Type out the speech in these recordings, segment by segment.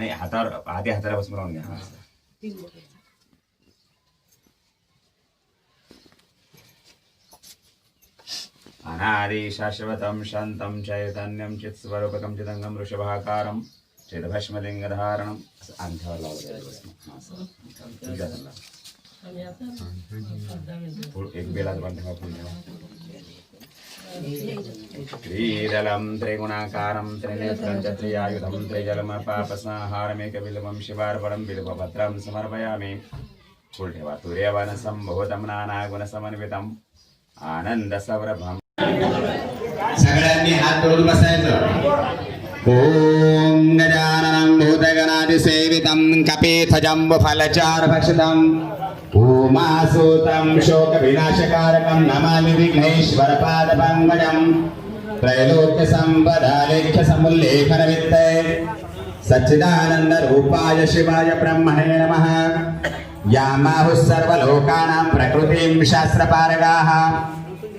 नाही हातावर आधी हाताला बसून राहून घ्या. हा. अनादि शाश्वतं शान्तं चैतन्यं चित्स्वरूपकं चिदङ्गं वृषभाकारं चिदभस्मलिङ्गधारणम्। असं अंगठ्यावर लावलं जाईल बस. हा, असं. तुझ्या हाताला. पुढं एक बेलाच बांध ठेवा पुढे श्रीदलं त्रिगुणाकारं त्रिनेत्रं च त्रियायुधं त्रिजलमपापस्नाहारमेकबिल्वं शिवार्पणं बिल्वभद्रं समर्पयामि पुढे ठेवा तुर्यवनसम्भूतं ఉమాసూతం శోక వినాశకారకం నమామి విఘ్నేశ్వర పాద పంగడం త్రైలోక్య సంపదాలేఖ్య సముల్లేఖన విత్తే సచ్చిదానంద రూపాయ శివాయ బ్రహ్మణే నమ. యామాహుః సర్వలోకానాం ప్రకృతిం శాస్త్రపారగాః.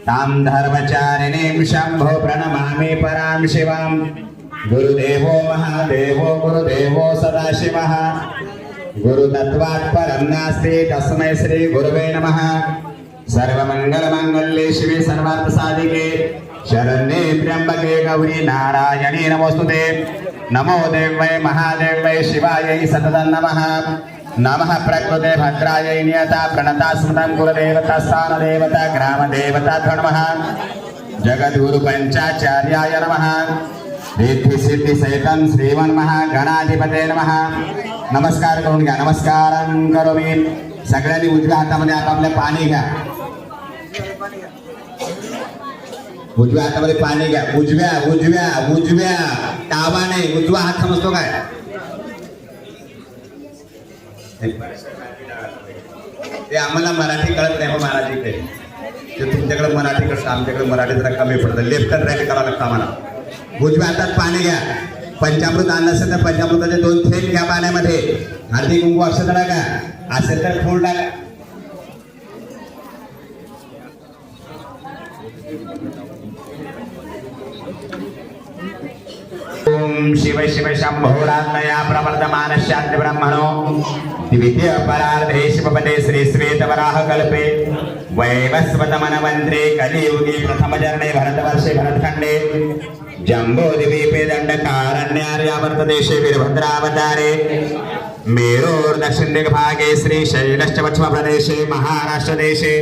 తాం ధర్మచారిణీం శంభో ప్రణమామి పరాం శివాం. గురుదేవో మహాదేవో గురుదేవో సదాశివः. గురుతత్వాత్ పరం నాస్తి తస్మై శ్రీ గురువే నమ సర్వమంగళమంగళే శివే సర్వార్థ సాధికే శరణ్యే త్ర్యంబకే గౌరీ నారాయణీ నమోస్తుతే నమో దేవై మహాదేవై శివాయై సతదం నమ నమ ప్రకృతే భద్రాయై నియత ప్రణతా స్మృతం కులదేవత స్థానదేవత గ్రామదేవత నమ జగద్గురు పంచాచార్యాయ నమ रिद्धी सिद्धी सहितं श्रीमन्महागणाधिपते नमः। नमस्कार करून घ्या नमस्कार करोमी। सगळ्यांनी उजव्या हातामध्ये आपापल्या पाणी घ्या. उजव्या हातामध्ये पाणी घ्या. उजव्या उजव्या उजव्या. डावा नाही. उजवा हात समजतो काय? मराठी कळत नाही हो मराठी ते तुमच्याकडे मराठी कळतं. आमच्याकडे मराठी जरा कमी पडतं. लेफ़्ट अँड राईट करावं लागतं आम्हाला. उजव्या हातात पाणी घ्या. पंचामृत आणलं असेल तर पंचामृताचे दोन थेंब घ्या पाण्यामध्ये. हळदी कुंकू अक्षर टाका असेल तर फूल टाका. ओम शिव शिव शंभोरात्मया प्रवर्तमान शांति ब्रह्मणो। द्वितीय परार्धे शिवपदे श्री श्वेतवराह कल्पे। वैवस्वत मनमन्त्रे कलियुगे प्रथम चरणे भरतवर्षे भरतखण्डे। जम्बोद्वीपे दण्डकारण्यार्यावर्त देशे वीरभद्रावतारे मेरोर्दक्षिण दिग्भागे श्रीशैलश्च पश्चिमप्रदेशे महाराष्ट्रदेशे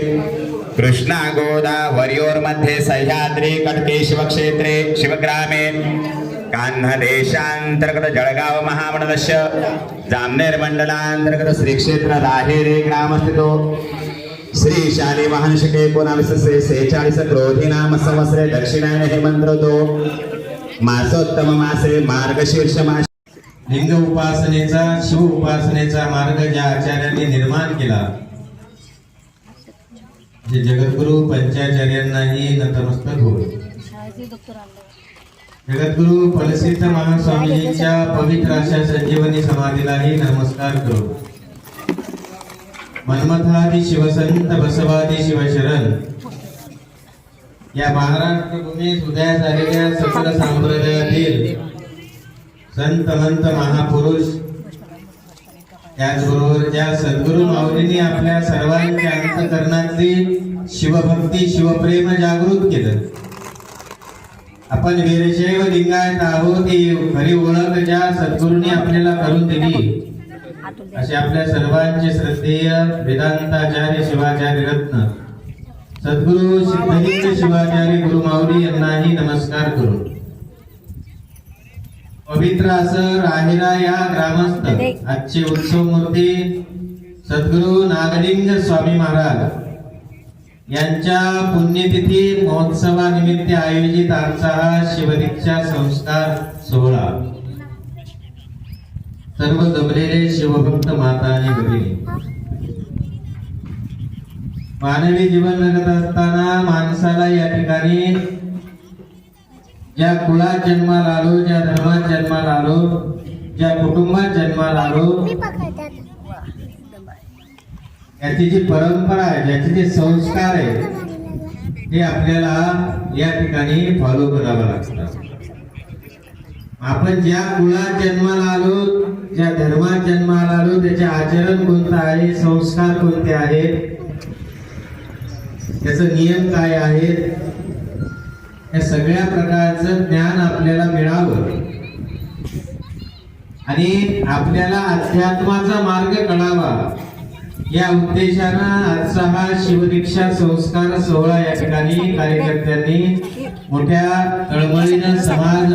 कृष्णा गोदावर्योर्मध्ये सह्याद्री कटके शिवक्षेत्रे शिवग्रामे कान्हदेशांतर्गत जळगाव महामंडलस्य जामनेर मंडलांतर्गत श्री क्षेत्र राहेरे ग्रामस्थितो श्री शाली महर्षिके एकोणावीसशे सेहेचाळीस क्रोधी नाम संवत्सरे दक्षिणायन मंत्र तो मासोत्तम मासे मार्गशीर्ष मास। लिंग उपासनेचा शिव उपासनेचा मार्ग ज्या आचार्यांनी निर्माण केला जे जगद्गुरु पंचाचार्यांनाही नतमस्तक होय जगद्गुरु फलसिद्ध महास्वामीजींच्या पवित्र अशा संजीवनी समाधीलाही नमस्कार करू. मन्मथादी शिवसंत बसवादी शिवशरण. या महाराष्ट्र भूमीस उदयास आलेल्या सकल संप्रदायातील संत मंत महापुरुष त्याचबरोबर ज्या सद्गुरु माऊलींनी आपल्या सर्वांच्या अंतकरणातली शिवभक्ती शिवप्रेम जागृत केलं. आपण वीरशैव लिंगायत आहोत ही खरी ओळख ज्या सद्गुरूंनी आपल्याला करून दिली. असे आपल्या सर्वांचे श्रद्धेय वेदांताचार्य शिवाचार्य रत्न. सद्गुरु सिद्धलिंग शिवाचार्य गुरु माऊली यांनाही नमस्कार करू. पवित्र असं राहिरा या ग्रामस्थ. आजचे उत्सव मूर्ती सद्गुरु नागलिंग स्वामी महाराज. यांच्या पुण्यतिथी महोत्सवानिमित्त आयोजित आजचा हा शिवदीक्षा संस्कार सोहळा. सर्व जमलेले शिवभक्त माता आणि भगिनी. मानवी जीवन जगत असताना माणसाला या ठिकाणी ज्या कुळात जन्माला आलो ज्या धर्मात जन्माला आलो ज्या कुटुंबात जन्माला आलो याची जी परंपरा आहे ज्याचे जे संस्कार आहे ते आपल्याला या ठिकाणी फॉलो करावं लागतं. आपण ज्या कुळात जन्माला आलो ज्या धर्मात जन्माला आलो त्याचे आचरण कोणतं आहे संस्कार कोणते आहेत त्याचं नियम काय आहेत या सगळ्या प्रकारचं ज्ञान आपल्याला मिळावं. आणि आपल्याला अध्यात्माचा मार्ग कळावा या उद्देशानं आजचा हा शिवदीक्षा संस्कार सोहळा या ठिकाणी कार्यकर्त्यांनी मोठ्या तळमळीनं समाज